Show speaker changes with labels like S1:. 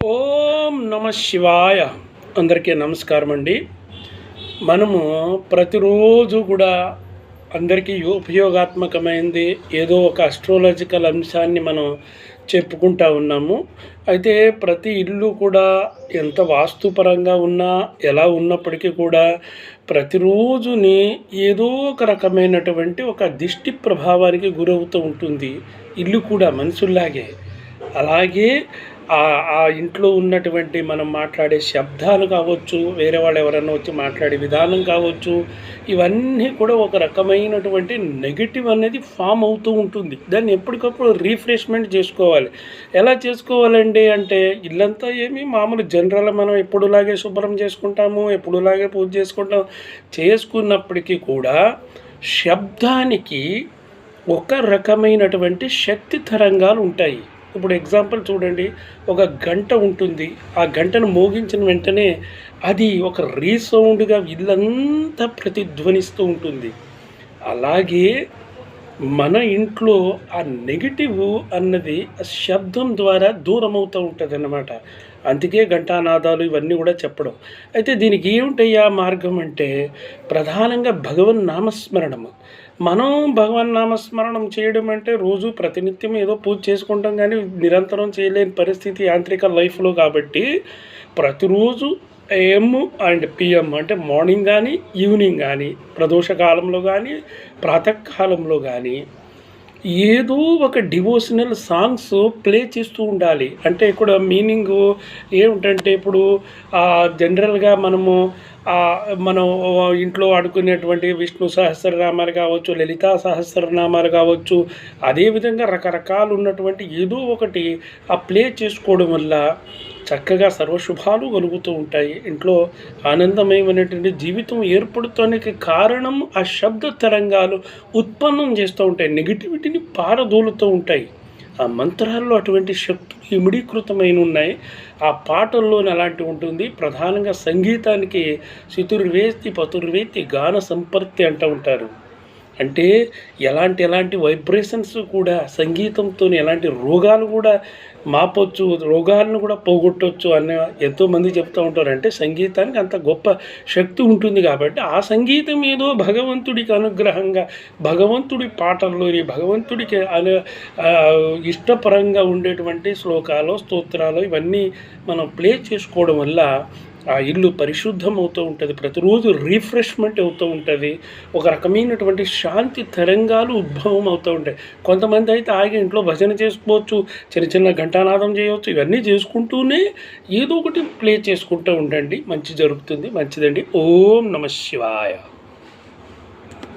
S1: ఓం నమ శివాయ. అందరికీ నమస్కారం అండి. మనము ప్రతిరోజు కూడా అందరికీ ఉపయోగాత్మకమైంది ఏదో ఒక అస్ట్రాలజికల్ అంశాన్ని మనం చెప్పుకుంటా ఉన్నాము. అయితే ప్రతి ఇల్లు కూడా ఎంత వాస్తుపరంగా ఉన్నా ఎలా ఉన్నప్పటికీ కూడా ప్రతిరోజుని ఏదో ఒక రకమైనటువంటి ఒక దిష్టి ప్రభావానికి గురవుతూ ఉంటుంది. ఇల్లు కూడా మనుషుల్లాగే. అలాగే ఆ ఇంట్లో ఉన్నటువంటి మనం మాట్లాడే శబ్దాలు కావచ్చు వేరే వాళ్ళు ఎవరైనా వచ్చి మాట్లాడే విధానం కావచ్చు ఇవన్నీ కూడా ఒక రకమైనటువంటి నెగిటివ్ అనేది ఫామ్ అవుతూ ఉంటుంది. దాన్ని ఎప్పటికప్పుడు రీఫ్రెష్మెంట్ చేసుకోవాలి. ఎలా చేసుకోవాలండి అంటే ఇల్లంతా ఏమి మామూలు జనరల్ మనం ఎప్పుడులాగే శుభ్రం చేసుకుంటాము ఎప్పుడులాగే పూజ చేసుకుంటాం చేసుకున్నప్పటికీ కూడా శబ్దానికి ఒక రకమైనటువంటి శక్తి తరంగాలు ఉంటాయి. ఇప్పుడు ఎగ్జాంపుల్ చూడండి ఒక గంట ఉంటుంది. ఆ గంటను మోగించిన వెంటనే అది ఒక రీసౌండ్గా ఇల్లంతా ప్రతిధ్వనిస్తూ ఉంటుంది. అలాగే మన ఇంట్లో ఆ నెగిటివ్ అన్నది ఆ శబ్దం ద్వారా దూరం అవుతూ ఉంటుంది అన్నమాట అందుకే ఘంటానాదాలు ఇవన్నీ కూడా చెప్పడం. అయితే దీనికి ఏమిటయ్యా మార్గం అంటే ప్రధానంగా భగవన్ నామస్మరణము. మనం భగవన్ నామస్మరణం చేయడం అంటే రోజు ప్రతినిత్యం ఏదో పూజ చేసుకుంటాం కానీ నిరంతరం చేయలేని పరిస్థితి యాంత్రిక లైఫ్లో కాబట్టి ప్రతిరోజు ఏఎం అండ్ పిఎం అంటే మార్నింగ్ కానీ ఈవినింగ్ కానీ ప్రదోష కాలంలో కానీ ప్రాతకాలంలో కానీ ఏదో ఒక డివోషనల్ సాంగ్స్ ప్లే చేస్తూ ఉండాలి. అంటే ఇక్కడ మీనింగ్ ఏమిటంటే ఇప్పుడు జనరల్గా మనము మనం ఇంట్లో ఆడుకునేటువంటి విష్ణు సహస్రనామాలు కావచ్చు లలితా సహస్రనామాలు కావచ్చు అదేవిధంగా రకరకాలు ఉన్నటువంటి ఏదో ఒకటి ఆ ప్లే చేసుకోవడం వల్ల చక్కగా సర్వశుభాలు కలుగుతూ ఉంటాయి. ఇంట్లో ఆనందమయమైనటువంటి జీవితం ఏర్పడటానికి కారణం ఆ శబ్ద తరంగాలు ఉత్పన్నం చేస్తూ ఉంటాయి. నెగిటివిటీని పారదోలుతూ ఉంటాయి. ఆ మంత్రాల్లో అటువంటి శక్తులు ఇమిడీకృతమైన ఉన్నాయి ఆ పాటల్లోనే అలాంటి ఉంటుంది. ప్రధానంగా సంగీతానికి శతుర్వేత్తి పతుర్వేత్తి గాన సంపత్తి అంటూ ఉంటారు. అంటే ఎలాంటి ఎలాంటి వైబ్రేషన్స్ కూడా సంగీతంతో ఎలాంటి రోగాలు కూడా మాపొచ్చు రోగాలను కూడా పోగొట్టవచ్చు అనే ఎంతోమంది చెప్తూ ఉంటారు. అంటే సంగీతానికి అంత గొప్ప శక్తి ఉంటుంది కాబట్టి ఆ సంగీతం ఏదో భగవంతుడికి అనుగ్రహంగా భగవంతుడి పాటల్లోని భగవంతుడికి అను ఇష్టపరంగా ఉండేటువంటి శ్లోకాలు స్తోత్రాలు ఇవన్నీ మనం ప్లే చేసుకోవడం వల్ల ఆ ఇల్లు పరిశుద్ధం అవుతూ ఉంటుంది. ప్రతిరోజు రీఫ్రెష్మెంట్ అవుతూ ఉంటుంది. ఒక రకమైనటువంటి శాంతి తరంగాలు ఉద్భవం అవుతూ ఉంటాయి. కొంతమంది అయితే ఆగి ఇంట్లో భజన చేసుకోవచ్చు చిన్న చిన్న ఘంటానాదం చేయవచ్చు ఇవన్నీ చేసుకుంటూనే ఏదో ఒకటి ప్లే చేసుకుంటూ ఉండండి. మంచి జరుగుతుంది. మంచిదండి. ఓం నమ శివాయ.